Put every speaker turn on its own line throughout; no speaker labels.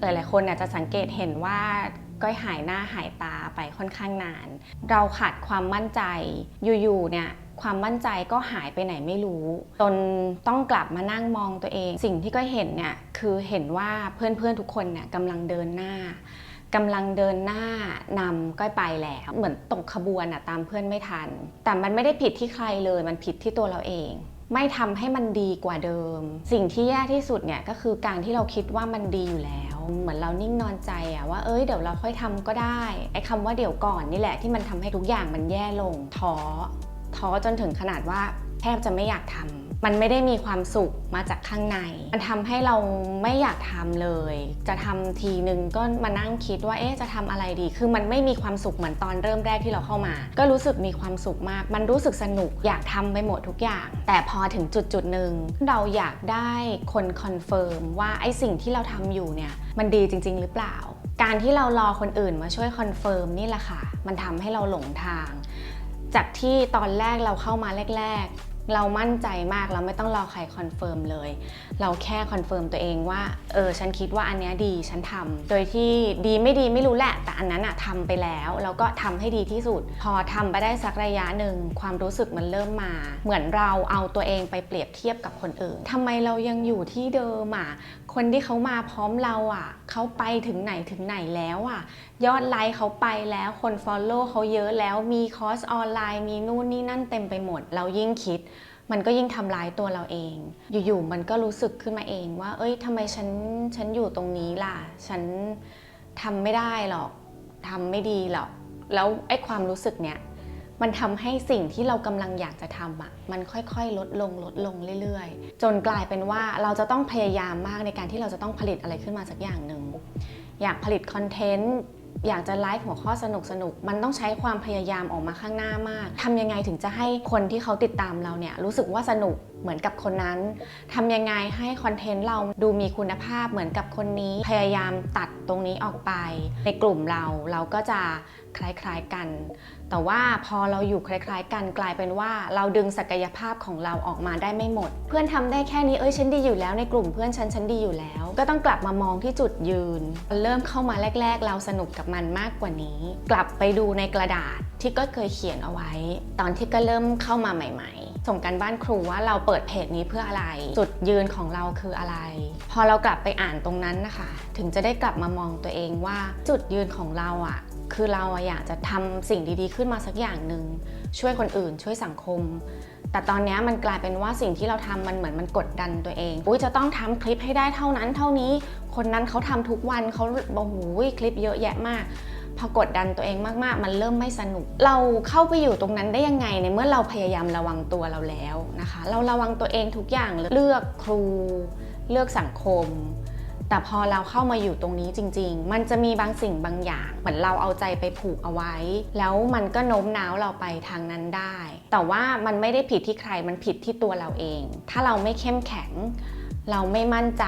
หลายๆ คนเนี่ยจะสังเกตเห็นว่าก้อยหายหน้าหายตาไปค่อนข้างนาน เราขาดความมั่นใจอยู่ๆเนี่ยความมั่นใจก็หายไปไหนไม่รู้ จนต้องกลับมานั่งมองตัวเอง สิ่งที่ก้อยเห็นเนี่ยคือเห็นว่าเพื่อนๆทุกคนเนี่ยกำลังเดินหน้ากำลังเดินหน้านำก้อยไปแล้ว เหมือนตกขบวนอะตามเพื่อนไม่ทัน แต่มันไม่ได้ผิดที่ใครเลยมันผิดที่ตัวเราเอง ไม่ทำให้มันดีกว่าเดิม สิ่งที่แย่ที่สุดเนี่ยก็คือการที่เราคิดว่ามันดีอยู่แล้ว เหมือนเรานิ่งนอนใจอะว่าเอ้ยเดี๋ยวเราค่อยทำก็ได้ไอ้คำว่าเดี๋ยวก่อนนี่แหละที่มันทำให้ทุกอย่างมันแย่ลงท้อท้อจนถึงขนาดว่า แทบจะไม่อยากทำมันไม่ได้มีความสุขมาจากข้างใน มันทำให้เราไม่อยากทำเลย จะทำทีนึงก็มานั่งคิดว่าเอ๊ะจะทำอะไรดี คือมันไม่มีความสุขเหมือนตอนเริ่มแรกที่เราเข้ามา ก็รู้สึกมีความสุขมาก มันรู้สึกสนุกอยากทำไปหมดทุกอย่าง แต่พอถึงจุดจุดหนึ่งเราอยากได้คนคอนเฟิร์มว่าไอ้สิ่งที่เราทำอยู่เนี่ยมันดีจริง ๆ หรือเปล่า การที่เรารอคนอื่นมาช่วยคอนเฟิร์มนี่แหละค่ะ มันทำให้เราหลงทาง จากที่ตอนแรกเราเข้ามาแรก ๆ เรามั่นใจมากเราไม่ต้องรอใครคอนเฟิร์มเลย เราแค่คอนเฟิร์มตัวเองว่า เออ ฉันคิดว่าอันเนี้ยดี ฉันทำโดยที่ดีไม่ดีไม่รู้แหละ แต่อันนั้นอะทำไปแล้ว แล้วก็ทำให้ดีที่สุด พอทำไปได้สักระยะหนึ่ง ความรู้สึกมันเริ่มมา เหมือนเราเอาตัวเองไปเปรียบเทียบกับคนอื่นทำไมเรายังอยู่ที่เดิมอะคนที่เขามาพร้อมเราอะเขาไปถึงไหนถึงไหนแล้วอะยอดไลค์เขาไปแล้ว คน Follow เขาเยอะแล้ว มีคอร์สออนไลน์ มีนู่นนี่นั่นเต็มไปหมด เรายิ่งคิด มันก็ยิ่งทำร้ายตัวเราเอง อยู่ๆมันก็รู้สึกขึ้นมาเองว่า เอ้ยทำไมฉันฉันอยู่ตรงนี้ล่ะ ฉันทำไม่ได้หรอกทำไม่ดีหรอก แล้วไอ้ความรู้สึกเนี้ยมันทำให้สิ่งที่เรากำลังอยากจะทำอะ มันค่อยๆ ลดลงลดลงเรื่อยๆ จนกลายเป็นว่าเราจะต้องพยายามมากในการที่เราจะต้องผลิตอะไรขึ้นมาสักอย่างหนึ่ง อยากผลิตคอนเทนต์ อยากจะไลฟ์หัวข้อสนุกสนุกๆมันต้องใช้ความพยายามออกมาข้างหน้ามากทำยังไงถึงจะให้คนที่เขาติดตามเราเนี่ยรู้สึกว่าสนุกเหมือนกับคนนั้นทำยังไงให้คอนเทนต์เราดูมีคุณภาพเหมือนกับคนนี้ พยายามตัดตรงนี้ออกไป ในกลุ่มเราเราก็จะคล้ายๆกัน แต่ว่าพอเราอยู่คล้าย ๆ กันกลายเป็นว่าเราดึงศักยภาพของเราออกมาได้ไม่หมด เพื่อนทำได้แค่นี้เอ้ยฉันดีอยู่แล้วในกลุ่มเพื่อนฉันฉันดีอยู่แล้ว ก็ต้องกลับมามองที่จุดยืน เริ่มเข้ามาแรก ๆ เราสนุกกับมันมากกว่านี้ กลับไปดูในกระดาษที่ก็เคยเขียนเอาไว้ ตอนที่ก็เริ่มเข้ามาใหม่ ๆ ส่งกันบ้านครูว่าเราเปิดเพจนี้เพื่ออะไร จุดยืนของเราคืออะไร พอเรากลับไปอ่านตรงนั้นนะคะ ถึงจะได้กลับมามองตัวเองว่าจุดยืนของเราอะ่ะ คือเราอยากจะทำสิ่งดีๆ ขึ้นมาสักอย่างหนึ่งช่วยคนอื่น ช่วยสังคม แต่ตอนนี้มันกลายเป็นว่าสิ่งที่เราทำมันเหมือนมันกดดันตัวเองอุ้ยจะต้องทำคลิปให้ได้เท่านั้นเท่านี้ คนนั้นเขาทำทุกวันเขาโอ้โหคลิปเยอะแยะมากพอกดดันตัวเองมากๆ มันเริ่มไม่สนุก เราเข้าไปอยู่ตรงนั้นได้ยังไงในเมื่อเราพยายามระวังตัวเราแล้วนะคะ เราระวังตัวเองทุกอย่างเลือกครู เลือกสังคม แต่พอเราเข้ามาอยู่ตรงนี้จริง ๆ มันจะมีบางสิ่งบางอย่าง เหมือนเราเอาใจไปผูกเอาไว้ แล้วมันก็โน้มน้าวเราไปทางนั้นได้ แต่ว่ามันไม่ได้ผิดที่ใครมันผิดที่ตัวเราเอง ถ้าเราไม่เข้มแข็ง เราไม่มั่นใจ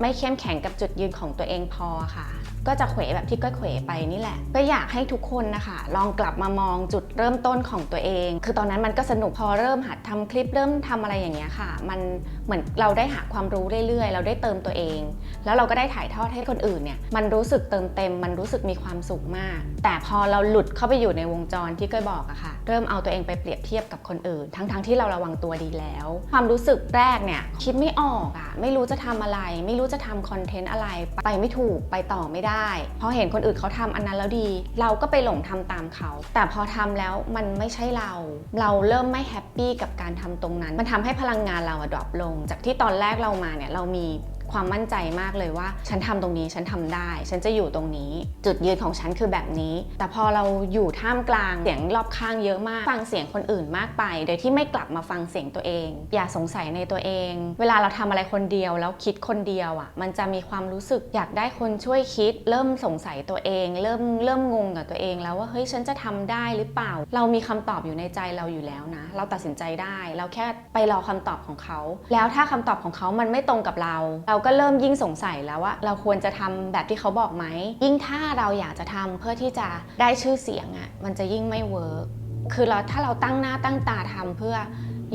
ไม่เข้มแข็งกับจุดยืนของตัวเองพอค่ะ ก็จะเขวแบบที่ก็เขวไปนี่แหละ ก็อยากให้ทุกคนนะคะ ลองกลับมามองจุดเริ่มต้นของตัวเอง คือตอนนั้นมันก็สนุกพอเริ่มหัดทำคลิปเริ่มทำอะไรอย่างเงี้ยค่ะ มันเหมือนเราได้หาความรู้เรื่อยๆ เราได้เติมตัวเอง แล้วเราก็ได้ถ่ายทอดให้คนอื่นเนี่ยมันรู้สึกเติมเต็ม มันรู้สึกมีความสุขมาก แต่พอเราหลุดเข้าไปอยู่ในวงจรที่ก้อยบอกอะค่ะ เริ่มเอาตัวเองไปเปรียบเทียบกับคนอื่น ทั้งๆที่เราระวังตัวดีแล้ว ความรู้สึกแรกเนี่ยคิดไม่ออกอะไม่รู้จะทำอะไร ไม่รู้จะทำคอนเทนต์อะไร ไปไม่ถูกไปต่อไม่ได้พอเห็นคนอื่นเขาทำอันนั้นแล้วดี เราก็ไปหลงทำตามเขา แต่พอทำแล้วมันไม่ใช่เรา เราเริ่มไม่แฮปปี้กับการทำตรงนั้น มันทำให้พลังงานเราดรอปลง จากที่ตอนแรกเรามาเนี่ยเรามี ความมั่นใจมากเลยว่า ฉันทำตรงนี้ฉันทำได้ ฉันจะอยู่ตรงนี้ จุดยืนของฉันคือแบบนี้ แต่พอเราอยู่ท่ามกลางเสียงรอบข้างเยอะมาก ฟังเสียงคนอื่นมากไป โดยที่ไม่กลับมาฟังเสียงตัวเอง อย่าสงสัยในตัวเอง เวลาเราทำอะไรคนเดียวแล้วคิดคนเดียวอะ มันจะมีความรู้สึกอยากได้คนช่วยคิด เริ่มสงสัยตัวเอง เริ่มเริ่มงงกับตัวเองแล้วว่าเฮ้ยฉันจะทำได้หรือเปล่า เรามีคำตอบอยู่ในใจเราอยู่แล้วนะ เราตัดสินใจได้ เราแค่ไปรอคำตอบของเขา แล้วถ้าคำตอบของเขามันไม่ตรงกับเรา เราก็เริ่มยิ่งสงสัยแล้วว่าเราควรจะทำแบบที่เขาบอกไหม ยิ่งถ้าเราอยากจะทำเพื่อที่จะได้ชื่อเสียงอะ่ะมันจะยิ่งไม่เวิร์กคือเราถ้าเราตั้งหน้าตั้งตาทำเพื่อ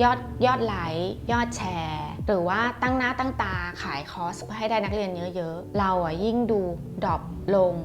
ยอดยอดไลค์ยอดแชร์ หรือว่าตั้งหน้าตั้งตาขายคอร์สเพื่อให้ได้นักเรียนเยอะๆ เราอะยิ่งดูดรอปลง